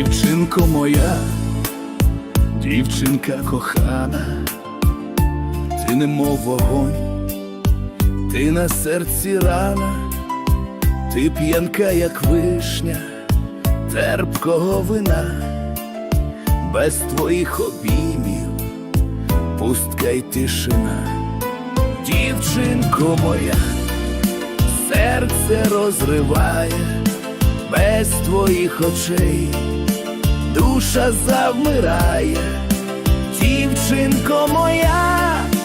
Дівчинко моя, дівчинка кохана, ти немов вогонь, ти на серці рана, ти п'янка, як вишня, терпкого вина, без твоїх обіймів, пустка й тишина, дівчинко моя, серце розриває без твоїх очей душа завмирає,